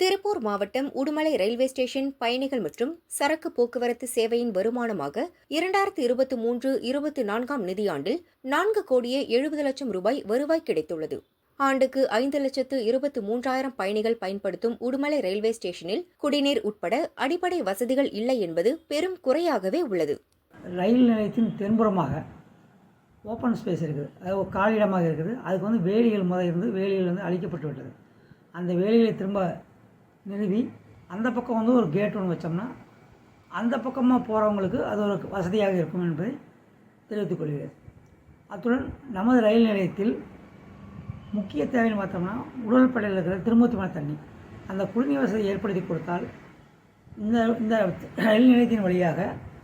திருப்பூர் மாவட்டம் Udumalai railway station பயணிகள் மற்றும் சரக்கு போக்குவரத்து சேவையின் வருமானமாக இரண்டாயிரத்து இருபத்தி மூன்று இருபத்தி நான்காம் நிதியாண்டில் நான்கு கோடியே எழுபது லட்சம் ரூபாய் வருவாய் கிடைத்துள்ளது. ஆண்டுக்கு ஐந்து லட்சத்து இருபத்தி மூன்றாயிரம் பயணிகள் பயன்படுத்தும் உடுமலை ரயில்வே ஸ்டேஷனில் குடிநீர் உட்பட அடிப்படை வசதிகள் இல்லை என்பது பெரும் குறையாகவே உள்ளது. ரயில் நிலையத்தின் தென்புறமாக ஓப்பன் ஸ்பேஸ் இருக்குது. அது காலியிடமாக இருக்குது. அதுக்கு வந்து வேலிகள் முத இருந்து வேலிகள் வந்து அழிக்கப்பட்டு விட்டது. அந்த வேலிகளை திரும்ப நிறுவி அந்த பக்கம் வந்து ஒரு கேட் ஒன்று வச்சோம்னா அந்த பக்கமாக போகிறவங்களுக்கு அது ஒரு வசதியாக இருக்கும் என்பதை தெரிவித்துக் கொள்கிறேன். அத்துடன் நமது ரயில் நிலையத்தில் முக்கிய தேவைன்னு பார்த்தோம்னா உடல் படையில் இருக்கிற திருமூத்தமான தண்ணி. அந்த குடிநீர் வசதியை ஏற்படுத்தி கொடுத்தால் இந்த இந்த ரயில் நிலையத்தின் வழியாக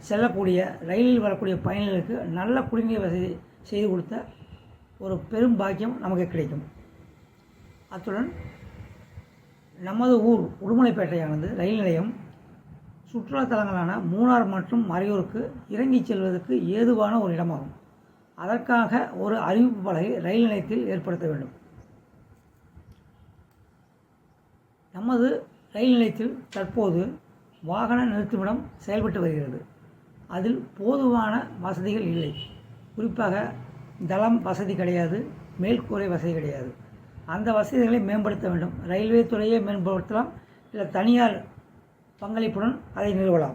செல்லக்கூடிய ரயிலில் வரக்கூடிய பயணிகளுக்கு நல்ல குடிநீர் வசதி செய்து கொடுத்த ஒரு பெரும் பாக்கியம் நமக்கு கிடைக்கும். அத்துடன் நமது ஊர் உடுமலைப்பேட்டையானது ரயில் நிலையம். சுற்றுலாத்தலங்களான மூணார் மற்றும் மறையூருக்கு இறங்கிச் செல்வதற்கு ஏதுவான ஒரு இடமாகும். அதற்காக ஒரு அறிவிப்பு பலகை ரயில் நிலையத்தில் ஏற்படுத்த வேண்டும். நமது ரயில் நிலையத்தில் தற்போது வாகன நிறுத்துமிடம் செயல்பட்டு வருகிறது. அதில் போதுமான வசதிகள் இல்லை. குறிப்பாக தளம் வசதி கிடையாது மேல்கூரை வசதி கிடையாது. அந்த வசதிகளை மேம்படுத்த வேண்டும். ரயில்வே துறையை மேம்படுத்தலாம். இல்லை தனியார் பங்களிப்புடன் அதை நிறுவலாம்.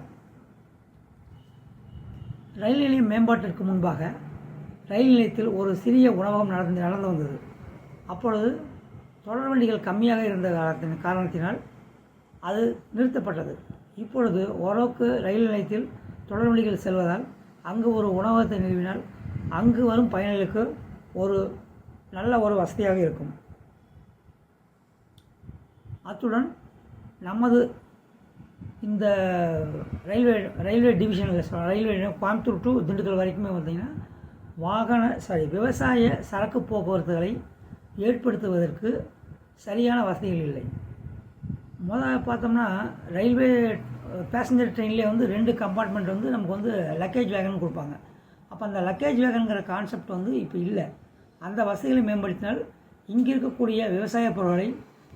ரயில் நிலையம் மேம்பாட்டிற்கு முன்பாக ரயில் நிலையத்தில் ஒரு சிறிய உணவகம் நடந்து நடந்து வந்தது. அப்பொழுது தொடர் வண்டிகள் கம்மியாக இருந்த காலத்தின் காரணத்தினால் அது நிறுத்தப்பட்டது. இப்பொழுது ஓரளவுக்கு ரயில் நிலையத்தில் தொடர் வண்டிகள் செல்வதால் அங்கு ஒரு உணவகத்தை நிறுவினால் அங்கு வரும் பயணிகளுக்கு ஒரு நல்ல ஒரு வசதியாக இருக்கும். அத்துடன் நமது இந்த ரயில்வே ரயில்வே டிவிஷனில் ரயில்வே கோயம்புத்தூர் டு திண்டுக்கல் வரைக்குமே பார்த்திங்கன்னா வாகன சாரி விவசாய சரக்கு போக்குவரத்துகளை ஏற்படுத்துவதற்கு சரியான வசதிகள் இல்லை. முதல் பார்த்தோம்னா ரயில்வே பேசஞ்சர் ட்ரெயின்லேயே வந்து ரெண்டு கம்பார்ட்மெண்ட் வந்து நமக்கு வந்து லக்கேஜ் வேகன் கொடுப்பாங்க. அப்போ அந்த லக்கேஜ் வேகனுங்கிற கான்செப்ட் வந்து இப்போ இல்லை. அந்த வசதிகளை மேம்படுத்தினால் இங்கே இருக்கக்கூடிய விவசாய பொருட்களை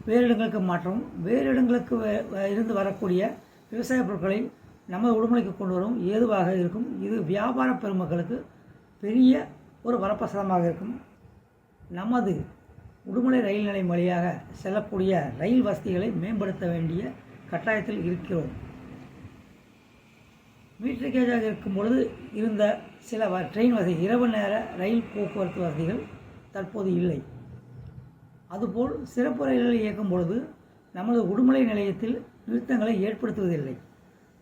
வேறு இடங்களுக்கு மாற்றவும் வேறு இடங்களுக்கு இருந்து வரக்கூடிய விவசாய பொருட்களை நமது உடுமலைக்கு கொண்டு வரவும் ஏதுவாக இருக்கும். இது வியாபார பெருமக்களுக்கு பெரிய ஒரு வரப்பிரசாதமாக இருக்கும். நமது உடுமலை ரயில் நிலையம் வழியாக செல்லக்கூடிய ரயில் வசதிகளை மேம்படுத்த வேண்டிய கட்டாயத்தில் இருக்கிறோம். மீட்டர் கேஜாக இருக்கும் பொழுது இருந்த சில வ- ட்ரெயின் வசதி இரவு நேர ரயில் போக்குவரத்து வசதிகள் தற்போது இல்லை. அதுபோல் சிறப்பு ரயில்களை இயக்கும் பொழுது நமது உடுமலை நிலையத்தில் நிறுத்தங்களை ஏற்படுத்துவதில்லை.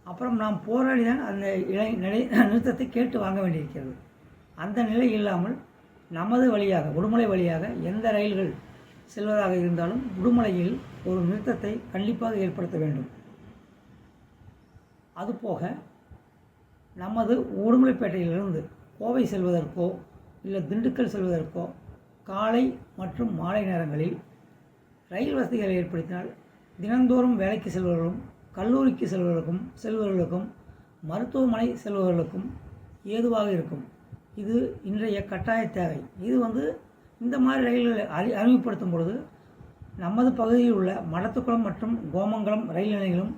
அப்புறம் நாம் போராடி தான் அந்த இலை நிலை நிறுத்தத்தை கேட்டு வாங்க வேண்டியிருக்கிறது. அந்த நிலை இல்லாமல் நமது வழியாக உடுமலை வழியாக எந்த ரயில்கள் செல்வதாக இருந்தாலும் உடுமலையில் ஒரு நிறுத்தத்தை கண்டிப்பாக ஏற்படுத்த வேண்டும். அதுபோக நமது உடுமலைப்பேட்டையிலிருந்து கோவை செல்வதற்கோ இல்லை திண்டுக்கல் செல்வதற்கோ காலை மற்றும் மாலை நேரங்களில் ரயில் வசதிகளை ஏற்படுத்தினால் தினந்தோறும் வேலைக்கு செல்பவர்களும் கல்லூரிக்கு செல்பவர்களுக்கும் செல்பவர்களுக்கும் மருத்துவமனை செல்பவர்களுக்கும் ஏதுவாக இருக்கும். இது இன்றைய கட்டாய தேவை. இது வந்து இந்த மாதிரி ரயில்களை அறி அறிமுகப்படுத்தும் பொழுது நமது பகுதியில் உள்ள மடத்துக்குளம் மற்றும் கோமங்கலம் ரயில் நிலையங்களும்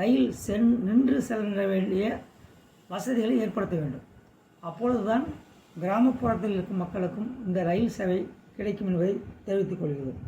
ரயில் சென் நின்று செல்ல வேண்டிய வசதிகளை ஏற்படுத்த வேண்டும். அப்பொழுதுதான் கிராமப்புறத்தில் இருக்கும் மக்களுக்கும் இந்த ரயில் சேவை கிடைக்கும் என்பதை தெரிவித்துக் கொள்கிறோம்.